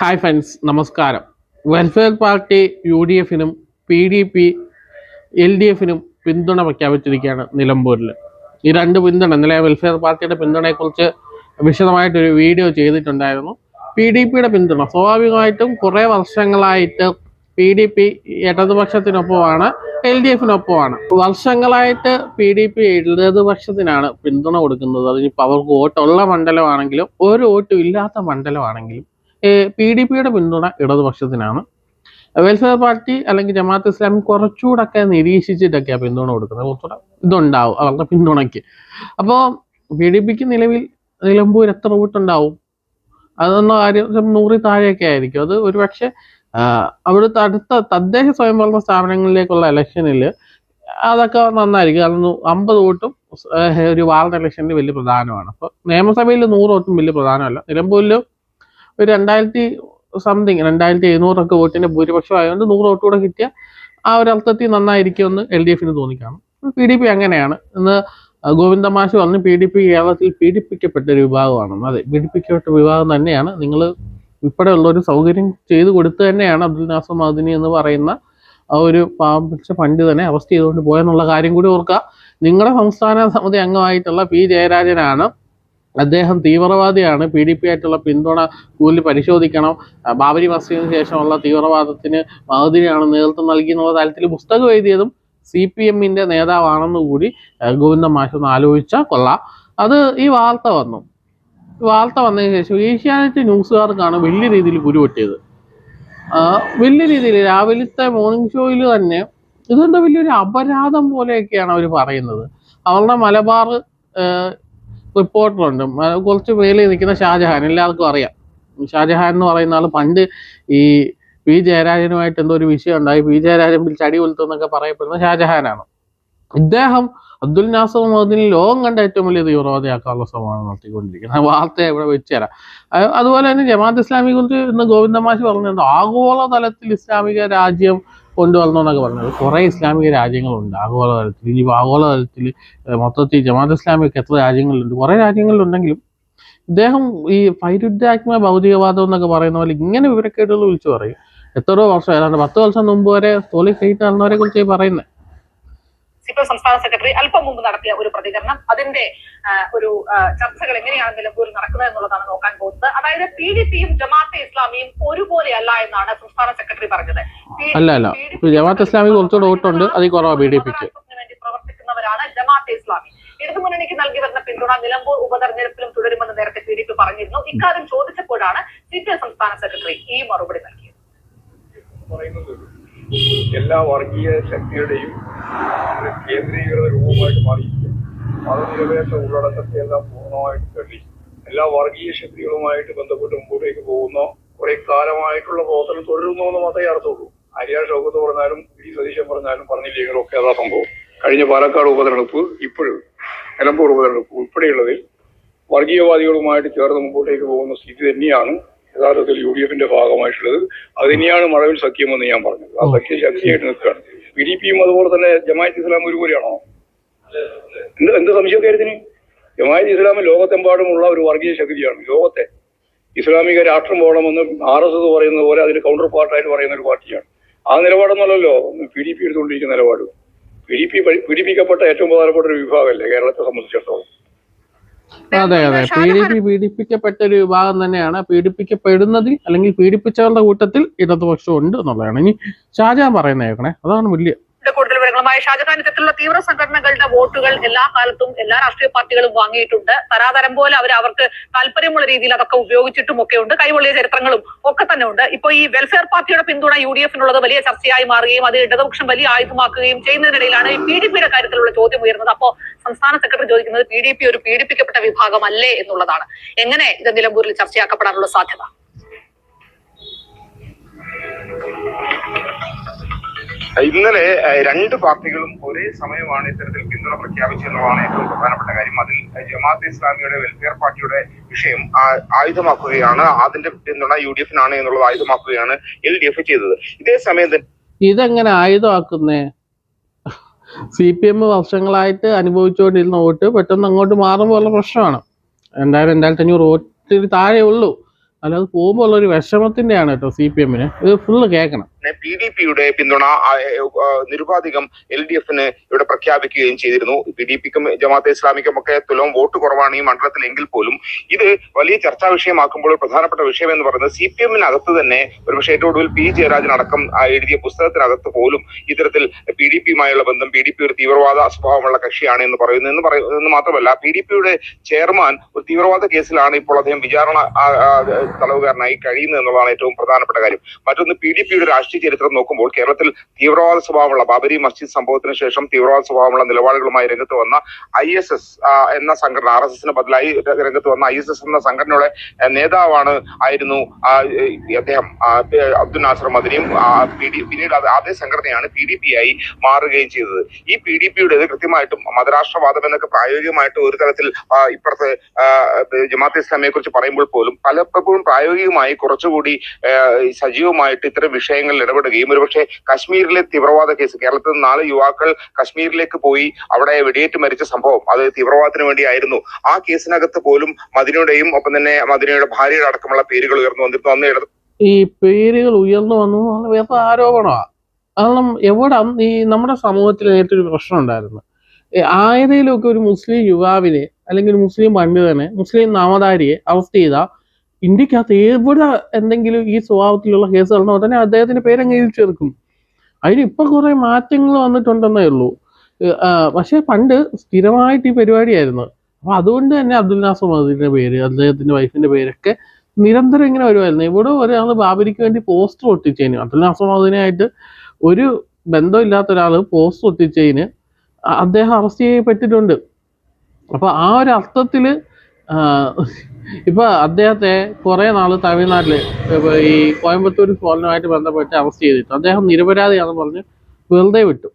Hi friends നമസ്കാരം. Welfare party U D എഫിനും P D P L D എഫിനും പിന്തുണ പ്രഖ്യാപിച്ചിരിക്കുകയാണ് നിലമ്പൂരിൽ ഈ രണ്ട് പിന്തുണ ഇന്നലെ വെൽഫെയർ പാർട്ടിയുടെ പിന്തുണയെക്കുറിച്ച് വിശദമായിട്ടൊരു വീഡിയോ ചെയ്തിട്ടുണ്ടായിരുന്നു. പി ഡി പിയുടെ പിന്തുണ സ്വാഭാവികമായിട്ടും കുറേ വർഷങ്ങളായിട്ട് പി ഡി പി ഇടതുപക്ഷത്തിനൊപ്പമാണ് എൽ ഡി എഫിനൊപ്പമാണ് വർഷങ്ങളായിട്ട് പി ഡി പി ഇടതുപക്ഷത്തിനാണ് പിന്തുണ കൊടുക്കുന്നത്. അതിനിപ്പോൾ അവർക്ക് വോട്ടുള്ള മണ്ഡലമാണെങ്കിലും ഒരു വോട്ടും ഇല്ലാത്ത മണ്ഡലമാണെങ്കിലും പി ഡി പിയുടെ പിന്തുണ ഇടതുപക്ഷത്തിനാണ്. വെൽഫെയർ പാർട്ടി അല്ലെങ്കിൽ ജമാഅത്ത് ഇസ്ലാമി കുറച്ചുകൂടൊക്കെ നിരീക്ഷിച്ചിട്ടൊക്കെയാണ് പിന്തുണ കൊടുക്കുന്നത്. കുറച്ചുകൂടെ ഇതുണ്ടാവും അവരുടെ പിന്തുണയ്ക്ക്. അപ്പോൾ പി ഡി പിക്ക് നിലവിൽ നിലമ്പൂർ എത്ര വോട്ടുണ്ടാവും? അതൊന്നും കാര്യം നൂറിൽ താഴെയൊക്കെ ആയിരിക്കും. അത് ഒരുപക്ഷെ അവിടുത്തെ അടുത്ത തദ്ദേശ സ്വയംഭരണ സ്ഥാപനങ്ങളിലേക്കുള്ള ഇലക്ഷനിൽ അതൊക്കെ നന്നായിരിക്കും. കാരണം അമ്പത് വോട്ടും ഒരു വാർഡ് ഇലക്ഷനിൽ വലിയ പ്രധാനമാണ്. അപ്പോൾ നിയമസഭയിൽ നൂറ് വോട്ടും വലിയ പ്രധാനമല്ല. നിലമ്പൂരിൽ ഒരു രണ്ടായിരത്തി സംതിങ് രണ്ടായിരത്തി എഴുന്നൂറൊക്കെ വോട്ടിന്റെ ഭൂരിപക്ഷം ആയതുകൊണ്ട് നൂറ് വോട്ട് കൂടെ കിട്ടിയ ആ ഒരു അർത്ഥത്തിൽ നന്നായിരിക്കുമെന്ന് എൽ ഡി എഫിന് തോന്നിക്കാണും. പി ഡി പി അങ്ങനെയാണ്. ഇന്ന് ഗോവിന്ദ മാഷ് പറഞ്ഞു പി ഡി പി കേരളത്തിൽ പീഡിപ്പിക്കപ്പെട്ട ഒരു വിഭാഗമാണ് അതെ പീഡിപ്പിക്കപ്പെട്ട വിഭാഗം തന്നെയാണ്. നിങ്ങൾ ഉൾപ്പെടെയുള്ള ഒരു സൗകര്യം ചെയ്തു കൊടുത്തു തന്നെയാണ് അബ്ദുൽ നാസർ മദനി എന്ന് പറയുന്ന ആ ഒരു പാമ്പിച്ച പണ്ഡിതനെ അറസ്റ്റ് ചെയ്തുകൊണ്ട് പോയെന്നുള്ള കാര്യം കൂടി ഓർക്കുക. നിങ്ങളുടെ സംസ്ഥാന സമിതി അംഗമായിട്ടുള്ള പി ജയരാജനാണ് അദ്ദേഹം തീവ്രവാദിയാണ്. പി ഡി പി ആയിട്ടുള്ള പിന്തുണ കൂടുതൽ പരിശോധിക്കണം. ബാബരി മസ്ജിദിന് ശേഷമുള്ള തീവ്രവാദത്തിന് മഹദിനെയാണ് നേതൃത്വം നൽകി എന്നുള്ള തരത്തിൽ പുസ്തകം എഴുതിയതും സി പി എമ്മിന്റെ നേതാവാണെന്ന് കൂടി ഗോവിന്ദ മാഷ് ആലോചിച്ച കൊള്ളാം. അത് ഈ വാർത്ത വന്നു. വാർത്ത വന്നതിന് ശേഷം ഏഷ്യാനെറ്റ് ന്യൂസുകാർക്കാണ് വലിയ രീതിയിൽ കുരുപൊട്ടിയത്. വലിയ രീതിയിൽ രാവിലത്തെ മോർണിംഗ് ഷോയിൽ തന്നെ ഇതെന്താ വലിയൊരു അപരാധം പോലെയൊക്കെയാണ് അവർ പറയുന്നത്. അവരുടെ മലബാർ റിപ്പോർട്ടറുണ്ട്. കുറച്ച് മേലെ നിൽക്കുന്ന ഷാജഹാൻ എല്ലാവർക്കും അറിയാം. ഷാജഹാൻ എന്ന് പറയുന്ന ആൾ പണ്ട് ഈ പി ജയരാജനുമായിട്ട് എന്തോ ഒരു വിഷയം ഉണ്ടായി. പി ജയരാജൻ പിടിച്ച് അടി പറയപ്പെടുന്ന ഷാജഹാനാണ്. ഇദ്ദേഹം അബ്ദുൽ നാസർ മഹദിന് ലോകം കണ്ട ഏറ്റവും വലിയ തീവ്രവാദിയാക്കാനുള്ള ശ്രമമാണ് നടത്തിക്കൊണ്ടിരിക്കുന്നത്. വാർത്ത ഇവിടെ വെച്ചുതരാം അത് അതുപോലെ തന്നെ ജമാഅത്ത് ഇസ്ലാമിയെ കുറിച്ച് ഇന്ന് ഗോവിന്ദമാഷ് പറഞ്ഞിട്ടുണ്ട്. ആഗോള തലത്തിൽ ഇസ്ലാമിക രാജ്യം കൊണ്ടുവരണം എന്നൊക്കെ പറഞ്ഞത്. കുറേ ഇസ്ലാമിക രാജ്യങ്ങളുണ്ട്. ആഗോളതലത്തിൽ ഇനി ആഗോളതലത്തിൽ മൊത്തത്തിൽ ജമാഅത്ത് ഇസ്ലാമിക്ക് എത്ര രാജ്യങ്ങളിലുണ്ട് കുറേ രാജ്യങ്ങളിലുണ്ടെങ്കിലും ഇദ്ദേഹം ഈ പൈരുദ്ധാത്മ ഭൗതികവാദം എന്നൊക്കെ പറയുന്ന പോലെ ഇങ്ങനെ വിവരക്കേടുകൾ വിളിച്ചു പറയും. എത്രയോ വർഷം ഏതാണ്ട് പത്ത് വർഷം മുമ്പ് വരെ തോലി സൈറ്റ് നടന്നവരെ കുറിച്ച് പറയുന്നത് സി പി എം സംസ്ഥാന സെക്രട്ടറി അല്പം മുമ്പ് നടത്തിയ ഒരു പ്രതികരണം. അതിന്റെ ഒരു ചർച്ചകൾ എങ്ങനെയാണ് നിലമ്പൂരിൽ നടക്കുന്നത് എന്നുള്ളതാണ് നോക്കാൻ പോകുന്നത്. അതായത് പി ഡി പിയും ജമാഅത്തെ ഇസ്ലാമിയും ഒരുപോലെയല്ല എന്നാണ് സംസ്ഥാന സെക്രട്ടറി പറഞ്ഞത്. അല്ല അല്ല. ജമാഅത്ത് ഇസ്ലാമി കുറച്ചുകൂടെ വോട്ടുണ്ട്. അതിൽ കുറവാണ് ബി ഡി പിക്ക്. വേണ്ടി പ്രവർത്തിക്കുന്നവരാണ് ജമാഅത്തെ ഇസ്ലാമി. ഇടതുമുന്നണിക്ക് നൽകി വരുന്ന പിന്തുണ നിലമ്പൂർ ഉപതെരഞ്ഞെടുപ്പിലും തുടരുമെന്ന് നേരത്തെ പി ഡി പി പറഞ്ഞിരുന്നു. ഇക്കാര്യം ചോദിച്ചപ്പോഴാണ് സി പി എം സംസ്ഥാന സെക്രട്ടറി ഈ മറുപടി നൽകിയത്. പറയുന്നത് എല്ലാ വർഗീയ ശക്തിയുടെയും കേന്ദ്രീകൃത രൂപമായിട്ട് മാറിയിരിക്കും മതനിരപേക്ഷ ഉള്ളടക്കത്തെ എല്ലാം പൂർണമായിട്ട് തള്ളി. എല്ലാ വർഗീയ ശക്തികളുമായിട്ട് ബന്ധപ്പെട്ട് മുമ്പോട്ടേക്ക് പോകുന്ന കുറെ കാലമായിട്ടുള്ള പ്രവർത്തനം തുടരുന്നു എന്ന് മാത്രമേ അർത്ഥമുള്ളൂ. ആര്യ ഷൗക്കത്ത് പറഞ്ഞാലും ഈ സതീശൻ പറഞ്ഞാലും പറഞ്ഞില്ലെങ്കിലും ഒക്കെ അതാ സംഭവം. കഴിഞ്ഞ പാലക്കാട് ഉപതെരഞ്ഞെടുപ്പ് ഇപ്പോഴും നിലമ്പൂർ ഉപതെരഞ്ഞെടുപ്പ് ഉൾപ്പെടെയുള്ളതിൽ വർഗീയവാദികളുമായിട്ട് ചേർന്ന് മുമ്പോട്ടേക്ക് പോകുന്ന സ്ഥിതി തന്നെയാണ് യഥാർത്ഥത്തിൽ യു ഡി എഫിന്റെ ഭാഗമായിട്ടുള്ളത്. അതിനെയാണ് മഴവിൽ സഖ്യമെന്ന് ഞാൻ പറഞ്ഞത്. ആ സഖ്യം ശക്തിയായിട്ട് നിൽക്കുകയാണ്. പി ഡി പിയും അതുപോലെ തന്നെ ജമാഅത്ത് ഇസ്ലാം ഒരുപോലെയാണോ? എന്ത് എന്ത് സംശയം കാര്യത്തിന് ജമാഅത്ത് ഇസ്ലാം ലോകത്തെമ്പാടുമുള്ള ഒരു വർഗീയ ശക്തിയാണ് ലോകത്തെ. ഇസ്ലാമിക രാഷ്ട്രം പോകണമെന്ന് ആർ എസ് എസ് പറയുന്നത് പോലെ അതിന് കൗണ്ടർ പാർട്ടായിട്ട് പറയുന്ന ഒരു പാർട്ടിയാണ്. ആ നിലപാടെന്നല്ലോ പി ഡി പി എടുത്തുകൊണ്ടിരിക്കുന്ന നിലപാട്. പി ഡി പി പീഡിപ്പിക്കപ്പെട്ട ഏറ്റവും പ്രധാനപ്പെട്ട ഒരു വിഭാഗമല്ലേ കേരളത്തെ സംബന്ധിച്ചിടത്തോളം? അതെ അതെ. പീഡിപ്പി പീഡിപ്പിക്കപ്പെട്ട ഒരു വിഭാഗം തന്നെയാണ്. പീഡിപ്പിക്കപ്പെടുന്നതിൽ അല്ലെങ്കിൽ പീഡിപ്പിച്ചവരുടെ കൂട്ടത്തിൽ ഇടതുപക്ഷം ഉണ്ട് എന്നുള്ളതാണ്. ഇനി ഷാജാൻ പറയുന്നത് കേൾക്കണേ. അതാണ് വലിയ വിവരങ്ങളുമായി ഷാജഹാൻ ഇത്തരത്തിലുള്ള തീവ്ര സംഘടനകളുടെ വോട്ടുകൾ എല്ലാ കാലത്തും എല്ലാ രാഷ്ട്രീയ പാർട്ടികളും വാങ്ങിയിട്ടുണ്ട്. തരാതരം പോലെ അവർ അവർക്ക് താല്പര്യമുള്ള രീതിയിൽ അതൊക്കെ ഉപയോഗിച്ചിട്ടും ഒക്കെ ഉണ്ട് കൈവള്ളിയ ചരിത്രങ്ങളും ഒക്കെ തന്നെ ഉണ്ട് ഇപ്പൊ ഈ വെൽഫെയർ പാർട്ടിയുടെ പിന്തുണ യു ഡി എഫിനുള്ളത് വലിയ ചർച്ചയായി മാറുകയും അത് ഇടതുപക്ഷം വലിയ ആയുധമാക്കുകയും ചെയ്യുന്നതിനിടയിലാണ് ഈ പി ഡി പിയുടെ കാര്യത്തിലുള്ള ചോദ്യം ഉയർന്നത് അപ്പോ സംസ്ഥാന സെക്രട്ടറി ചോദിക്കുന്നത് പി ഡി പി ഒരു പീഡിപ്പിക്കപ്പെട്ട വിഭാഗമല്ലേ എന്നുള്ളതാണ്. എങ്ങനെ ഇത് നിലമ്പൂരിൽ ചർച്ചയാക്കപ്പെടാനുള്ള സാധ്യത? ഇന്നലെ രണ്ട് പാർട്ടികളും ഒരേ സമയമാണ് ഇത്തരത്തിൽ പിന്തുണ പ്രഖ്യാപിച്ചെന്നുള്ളതാണ് ഏറ്റവും പ്രധാനപ്പെട്ട കാര്യം. അതിൽ ജമാഅത്ത് ഇസ്ലാമിയുടെ വെൽഫെയർ പാർട്ടിയുടെ വിഷയം ആയുധമാക്കുകയാണ് അതിന്റെ പിന്തുണ യു ഡി എഫിനാണ് എന്നുള്ളത് ആയുധമാക്കുകയാണ് എൽ ഡി എഫ് ചെയ്തത്. ഇതേ സമയത്ത് ഇതെങ്ങനെ ആയുധമാക്കുന്നേ? സി പി എം വർഷങ്ങളായിട്ട് അനുഭവിച്ചുകൊണ്ടിരുന്ന വോട്ട് പെട്ടെന്ന് അങ്ങോട്ട് മാറുമ്പോൾ ഉള്ള പ്രശ്നമാണ്. രണ്ടായിരം രണ്ടായിരത്തി അഞ്ഞൂറ് വോട്ടിന് താഴെ ഉള്ളൂ അല്ലാതെ പോകുമ്പോൾ ഉള്ള ഒരു വിഷമത്തിന്റെയാണ് കേട്ടോ സി പി എമ്മിന് ഇത് ഫുള്ള് കേൾക്കണം. പി ഡി പിയുടെ പിന്തുണ നിരുപാധികം എൽ ഡി എഫിന് ഇവിടെ പ്രഖ്യാപിക്കുകയും ചെയ്തിരുന്നു. പി ഡി പിക്കും ജമാഅത്തെ ഇസ്ലാമിക്കും ഒക്കെ തുലവും വോട്ട് കുറവാണ് ഈ മണ്ഡലത്തിൽ എങ്കിൽ പോലും. ഇത് വലിയ ചർച്ചാ വിഷയമാക്കുമ്പോൾ പ്രധാനപ്പെട്ട വിഷയം എന്ന് പറയുന്നത് സി പി എമ്മിനകത്ത് തന്നെ ഒരുപക്ഷെ ഏറ്റവും ഒടുവിൽ പി ജയരാജൻ അടക്കം എഴുതിയ പുസ്തകത്തിനകത്ത് പോലും ഇത്തരത്തിൽ പി ഡി പിയുമായുള്ള ബന്ധം പി ഡി പി ഒരു തീവ്രവാദ സ്വഭാവമുള്ള കക്ഷിയാണ് എന്ന് പറയുന്നത് എന്ന് പറയുന്നത് മാത്രമല്ല പി ഡി പിയുടെ ചെയർമാൻ ഒരു തീവ്രവാദ കേസിലാണ് ഇപ്പോൾ അദ്ദേഹം വിചാരണ തടവുകാരനായി കഴിയുന്നത് എന്നുള്ളതാണ് ഏറ്റവും പ്രധാനപ്പെട്ട കാര്യം. മറ്റൊന്ന് പി ഡി പിയുടെ രാഷ്ട്രീയ ചരിത്രം നോക്കുമ്പോൾ കേരളത്തിൽ തീവ്രവാദ സ്വഭാവമുള്ള ബാബരി മസ്ജിദ് സംഭവത്തിന് ശേഷം തീവ്രവാദ സ്വഭാവമുള്ള നിലപാടുകളുമായി രംഗത്ത് വന്ന ഐ എസ് എസ് എന്ന സംഘടന ആർ എസ് എസിന് ബദലായി രംഗത്ത് വന്ന ഐ എസ് എസ് എന്ന സംഘടനയുടെ നേതാവാണ് ആയിരുന്നു അദ്ദേഹം. അബ്ദുൽ നാസർ മദനിയും പിന്നീട് അതേ സംഘടനയാണ് പി ഡി പി ആയി മാറുകയും ചെയ്തത്. ഈ പി ഡി പിയുടേത് കൃത്യമായിട്ടും മതരാഷ്ട്രവാദം എന്നൊക്കെ പ്രായോഗികമായിട്ട് ഒരു തരത്തിൽ ഇപ്പുറത്തെ ജമാഅത്തെ ഇസ്ലാമിയെ കുറിച്ച് പറയുമ്പോൾ പോലും പലപ്പോഴും പ്രായോഗികമായി കുറച്ചുകൂടി സജീവമായിട്ട് ഇത്തരം വിഷയങ്ങളിൽ ഇടപെടുകയും. ഒരുപക്ഷെ കശ്മീരിലെ തീവ്രവാദ കേസ് കേരളത്തിൽ നിന്ന് നാല് യുവാക്കൾ കശ്മീരിലേക്ക് പോയി അവിടെ വെടിയേറ്റ് മരിച്ച സംഭവം. അത് തീവ്രവാദത്തിന് വേണ്ടിയായിരുന്നു. ആ കേസിനകത്ത് പോലും മദിനയുടെയും ഒപ്പം തന്നെ മദിനയുടെ ഭാര്യയുടെ അടക്കമുള്ള പേരുകൾ ഉയർന്നു വന്നിരുന്നു. അന്ന് ഇടത് ഈ പേരുകൾ ഉയർന്നു വന്നു വേറെ കാരണം എവിടെ ഈ നമ്മുടെ സമൂഹത്തിൽ നേരത്തെ ഒരു പ്രശ്നം ഉണ്ടായിരുന്നു. ആയതയിലൊക്കെ ഒരു മുസ്ലിം യുവാവിനെ അല്ലെങ്കിൽ മുസ്ലിം പണ്ഡിതനെ മുസ്ലിം നാമധാരിയെ അറസ്റ്റ് ചെയ്താൽ ഇന്ത്യക്കകത്ത് എവിടെ എന്തെങ്കിലും ഈ സ്വഭാവത്തിലുള്ള കേസ് കേസുകളുണ്ടോ തന്നെ അദ്ദേഹത്തിന്റെ പേരങ്ങ് ചേർക്കും അതിന് ഇപ്പൊ കുറെ മാറ്റങ്ങൾ വന്നിട്ടുണ്ടെന്നേ ഉള്ളൂ. പക്ഷെ പണ്ട് സ്ഥിരമായിട്ട് ഈ പരിപാടിയായിരുന്നു. അപ്പൊ അതുകൊണ്ട് തന്നെ അബ്ദുൽ നാസർ പേര് അദ്ദേഹത്തിന്റെ വൈഫിന്റെ പേരൊക്കെ നിരന്തരം ഇങ്ങനെ വരുമായിരുന്നു. ഇവിടെ ഒരാൾ ബാബരിക്ക് വേണ്ടി പോസ്റ്റർ ഒട്ടിച്ചതിന് അബ്ദുൽ നാസർ മദീനായിട്ട് ഒരു ബന്ധമില്ലാത്ത ഒരാൾ പോസ്റ്റർ ഒട്ടിച്ചതിന് അദ്ദേഹം അറസ്റ്റ് ചെയ്യപ്പെട്ടിട്ടുണ്ട്. അപ്പൊ ആ ഒരു അർത്ഥത്തിൽ ആ, ഇപ്പൊ അദ്ദേഹത്തെ കുറെ തമിഴ്നാട്ടിൽ ഇപ്പൊ ഈ കോയമ്പത്തൂർ സ്ഫോടനവുമായിട്ട് ബന്ധപ്പെട്ട് അറസ്റ്റ് ചെയ്തിട്ട്. അദ്ദേഹം നിരപരാധിയാണെന്ന് പറഞ്ഞ് വെറുതെ വിട്ടു.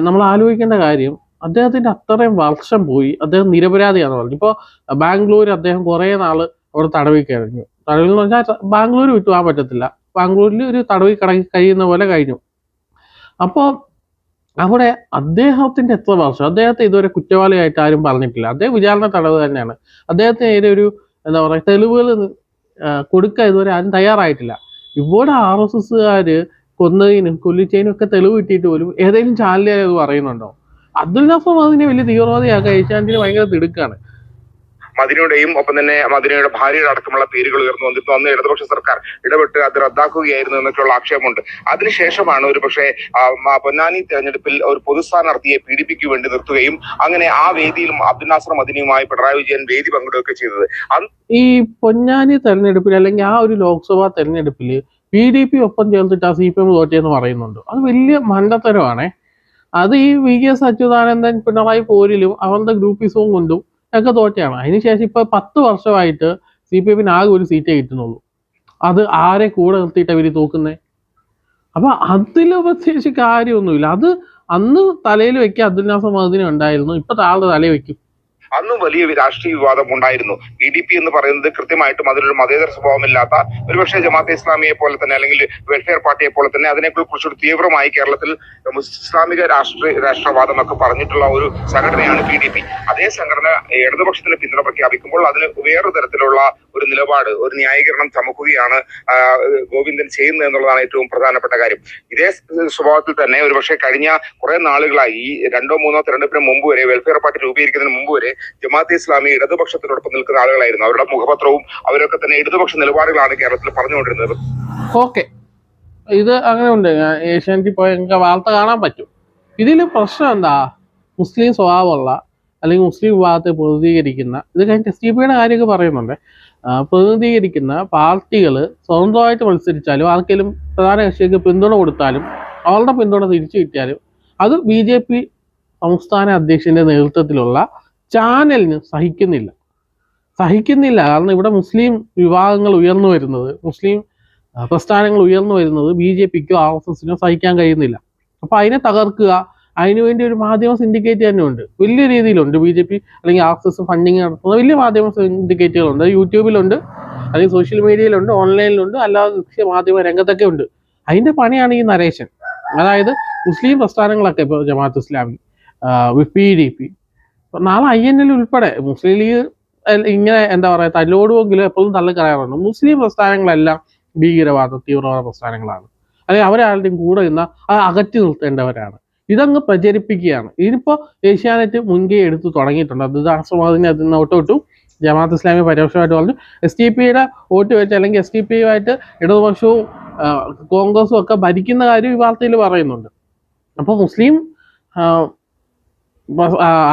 നമ്മൾ ആലോചിക്കേണ്ട കാര്യം അദ്ദേഹത്തിന്റെ അത്രയും വർഷം പോയി അദ്ദേഹം നിരപരാധിയാണെന്ന് പറഞ്ഞു. ഇപ്പോൾ ബാംഗ്ലൂർ അദ്ദേഹം കുറെ നാൾ അവിടെ തടവിൽ കഴിഞ്ഞു. തടവിൽ എന്ന് പറഞ്ഞാൽ ബാംഗ്ലൂർ വിട്ടു പോകാൻ പറ്റത്തില്ല. ബാംഗ്ലൂരിൽ ഒരു തടവി കട കഴിയുന്ന പോലെ കഴിഞ്ഞു. അപ്പോൾ അവിടെ അദ്ദേഹത്തിന്റെ എത്ര വർഷം? അദ്ദേഹത്തെ ഇതുവരെ കുറ്റവാളിയായിട്ട് ആരും പറഞ്ഞിട്ടില്ല. അദ്ദേഹം വിചാരണ തടവ് തന്നെയാണ്. അദ്ദേഹത്തിന് ഒരു എന്താ പറയുക തെളിവുകൾ കൊടുക്കാൻ ഇതുവരെ ആരും തയ്യാറായിട്ടില്ല. ഇവിടെ ആർ എസ് എസ്സുകാര് കൊന്നതിനും കൊല്ലിച്ചതിനും ഒക്കെ തെളിവ് കിട്ടിയിട്ട് പോലും ഏതെങ്കിലും ചാനലിൽ അത് പറയുന്നുണ്ടോ? അബ്ദുൽ നഫർ അതിനെ വലിയ തീവ്രവാദിയാക്കുക ഏഷ്യാനെറ്റിന് ഭയങ്കര തിടുക്കാണ്. മദിനയുടെയും ഒപ്പം തന്നെ മദിനയുടെ ഭാര്യയുടെ അടക്കമുള്ള പേരുകൾ ഉയർന്നു വന്നിരുന്നു. അന്ന് ഇടതുപക്ഷ സർക്കാർ ഇടപെട്ട് അത് റദ്ദാക്കുകയായിരുന്നു എന്നൊക്കെയുള്ള ആക്ഷേപമുണ്ട്. അതിനുശേഷമാണ് ഒരു പക്ഷേ പൊന്നാനി തെരഞ്ഞെടുപ്പിൽ ഒരു പൊതുസ്ഥാനാർത്ഥിയെ സ്ഥാനാർത്ഥിയെ പീഡിപ്പിക്കു വേണ്ടി നിർത്തുകയും അങ്ങനെ ആ വേദിയിലും അബ്ദുൽ നാസർ മദിനിയുമായി പിണറായി വിജയൻ വേദി പങ്കിടുകയൊക്കെ ചെയ്തത്. ഈ പൊന്നാനി തെരഞ്ഞെടുപ്പിൽ അല്ലെങ്കിൽ ആ ഒരു ലോക്സഭാ തെരഞ്ഞെടുപ്പിൽ പി ഡി പി ഒപ്പം ചേർത്തിട്ട് ആ സി പി എം തോറ്റിയെന്ന് പറയുന്നുണ്ട്. അത് വലിയ മണ്ടത്തരമാണേ. അത് ഈ വി എസ് അച്യുതാനന്ദൻ പിണറായി പോരിലും അവരുടെ ഗ്രൂപ്പിസവും കൊണ്ടും ഒക്കെ തോറ്റയാണ് അതിനുശേഷം ഇപ്പൊ പത്ത് വർഷമായിട്ട് സി പി എമ്മിന് ആകെ ഒരു സീറ്റേ കിട്ടുന്നുള്ളൂ. അത് ആരെ കൂടെ നിർത്തിയിട്ട് ഇവർ തോക്കുന്നേ? അപ്പൊ അതിൽ പ്രത്യേകിച്ച് കാര്യമൊന്നുമില്ല. അത് അന്ന് തലയിൽ വെക്കാൻ അബ്ദുൽ നാസർ മഹദിനെ ഉണ്ടായിരുന്നു. ഇപ്പൊ താളുടെ തലയിൽ വെക്കും. അന്നും വലിയ രാഷ്ട്രീയ വിവാദം ഉണ്ടായിരുന്നു. പി ഡി പി എന്ന് പറയുന്നത് കൃത്യമായിട്ടും അതിലൊരു മതേതര സ്വഭാവമില്ലാത്ത ഒരുപക്ഷെ ജമാഅത്തെ ഇസ്ലാമിയെ പോലെ തന്നെ അല്ലെങ്കിൽ വെൽഫെയർ പാർട്ടിയെ പോലെ തന്നെ അതിനെക്കുറിച്ചൊരു തീവ്രമായി കേരളത്തിൽ ഇസ്ലാമിക രാഷ്ട്രീയ രാഷ്ട്രവാദം ഒക്കെ പറഞ്ഞിട്ടുള്ള ഒരു സംഘടനയാണ് പി ഡി പി. അതേ സംഘടന ഇടതുപക്ഷത്തിന് പിന്തുണ പ്രഖ്യാപിക്കുമ്പോൾ അതിന് വേറൊരു തരത്തിലുള്ള ഒരു നിലപാട് ഒരു ന്യായീകരണം ചമക്കുകയാണ് ഗോവിന്ദൻ ചെയ്യുന്നത് എന്നുള്ളതാണ് ഏറ്റവും പ്രധാനപ്പെട്ട കാര്യം. ഇതേ സ്വഭാവത്തിൽ തന്നെ ഒരുപക്ഷെ കഴിഞ്ഞ കുറെ നാളുകളായി ഈ രണ്ടോ മൂന്നോ തെരഞ്ഞെടുപ്പിന് മുമ്പ് വരെ വെൽഫെയർ പാർട്ടി രൂപീകരിക്കുന്നതിന് മുമ്പ് വരെ ജമാഅത്തെ ഇസ്ലാമി ഇടതുപക്ഷത്തിനോടൊപ്പം നിൽക്കുന്ന ആളുകളായിരുന്നു. അവരുടെ മുഖപത്രവും അവരൊക്കെ തന്നെ ഇടതുപക്ഷ നിലപാടുകളാണ് കേരളത്തിൽ പറഞ്ഞുകൊണ്ടിരുന്നത്. ഓക്കെ. ഇത് അങ്ങനെ ഉണ്ട്. ഏഷ്യാനെറ്റ് പോയി വാർത്ത കാണാൻ പറ്റും. ഇതിൽ പ്രശ്നം എന്താ? മുസ്ലിം സ്വഭാവമുള്ള അല്ലെങ്കിൽ മുസ്ലിം വിഭാഗത്തെ പ്രതിനിധീകരിക്കുന്ന ഇത് കഴിഞ്ഞ എസ് ഡി പിയുടെ കാര്യമൊക്കെ പറയുന്നുണ്ട്. പ്രതിനിധീകരിക്കുന്ന പാർട്ടികൾ സ്വതന്ത്രമായിട്ട് മത്സരിച്ചാലും ആർക്കെങ്കിലും പ്രധാന കക്ഷിക്ക് പിന്തുണ കൊടുത്താലും അവരുടെ പിന്തുണ തിരിച്ചു കിട്ടിയാലും അത് ബി ജെ പി സംസ്ഥാന അധ്യക്ഷന്റെ നേതൃത്വത്തിലുള്ള ചാനലിന് സഹിക്കുന്നില്ല. സഹിക്കുന്നില്ല. കാരണം ഇവിടെ മുസ്ലിം വിഭാഗങ്ങൾ ഉയർന്നു വരുന്നത് മുസ്ലിം പ്രസ്ഥാനങ്ങൾ ഉയർന്നു വരുന്നത് ബി ജെ പിക്കോ ആർ എസ് എസിനോ സഹിക്കാൻ കഴിയുന്നില്ല. അപ്പൊ അതിനെ തകർക്കുക അതിനുവേണ്ടി ഒരു മാധ്യമ സിൻഡിക്കേറ്റ് തന്നെ ഉണ്ട്. വലിയ രീതിയിലുണ്ട് ബി ജെ പി അല്ലെങ്കിൽ ആർ എസ് എസ് ഫണ്ടിങ് നടത്തുന്ന വലിയ മാധ്യമ സിൻഡിക്കേറ്റുകളുണ്ട് യൂട്യൂബിലുണ്ട് അല്ലെങ്കിൽ സോഷ്യൽ മീഡിയയിലുണ്ട് ഓൺലൈനിലുണ്ട് അല്ലാതെ ദൃശ്യ മാധ്യമ രംഗത്തൊക്കെ ഉണ്ട്. അതിന്റെ പണിയാണ് ഈ നരേശൻ അതായത് മുസ്ലിം പ്രസ്ഥാനങ്ങളൊക്കെ ഇപ്പോൾ Jamaat Islami P D P നാളെ ഐ എൻ എൽ ഉൾപ്പെടെ മുസ്ലിം ലീഗ് ഇങ്ങനെ എന്താ പറയാ തല്ലോടുമെങ്കിലും എപ്പോഴും തള്ളിക്കറയാറുണ്ട് മുസ്ലിം പ്രസ്ഥാനങ്ങളെല്ലാം ഭീകരവാദ തീവ്രവാദ പ്രസ്ഥാനങ്ങളാണ്. അല്ലെങ്കിൽ അവരാരുടെയും കൂടെ നിന്ന അത് അകറ്റി നിർത്തേണ്ടവരാണ്. ഇതങ്ങ് പ്രചരിപ്പിക്കുകയാണ്. ഇതിപ്പോ ഏഷ്യാനെറ്റ് മുൻകൈ എടുത്തു തുടങ്ങിയിട്ടുണ്ട്. അത് ദാസവാദിനെ അതിൽ നിന്ന് വിട്ടു. ജമാഅത്ത് ഇസ്ലാമി പരോക്ഷമായിട്ട് പറഞ്ഞു എസ് ടി പിയുടെ വോട്ട് വെച്ച് അല്ലെങ്കിൽ എസ് ടി പിയുമായിട്ട് ഇടതുപക്ഷവും കോൺഗ്രസും ഒക്കെ ഭരിക്കുന്ന കാര്യം ഈ വാർത്തയിൽ പറയുന്നുണ്ട്. അപ്പോൾ മുസ്ലിം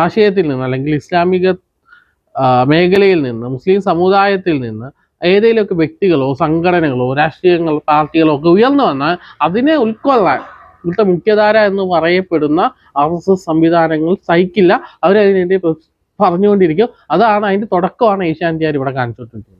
ആശയത്തിൽ നിന്ന് അല്ലെങ്കിൽ ഇസ്ലാമിക മേഖലയിൽ നിന്ന് മുസ്ലിം സമുദായത്തിൽ നിന്ന് ഏതെങ്കിലുമൊക്കെ വ്യക്തികളോ സംഘടനകളോ രാഷ്ട്രീയങ്ങൾ പാർട്ടികളോ ഒക്കെ ഉയർന്നു വന്നാൽ അതിനെ ഉൾക്കൊള്ളാൻ ഇവിടുത്തെ മുഖ്യധാര എന്ന് പറയപ്പെടുന്ന ആർ എസ് എസ് സംവിധാനങ്ങൾ സഹിക്കില്ല. അവരതിനുവേണ്ടി പറഞ്ഞുകൊണ്ടിരിക്കും. അതാണ് അതിന്റെ തുടക്കമാണ് ഏഷ്യാനെറ്റുകാർ ഇവിടെ കാണിച്ചുകൊണ്ടിരിക്കുന്നത്.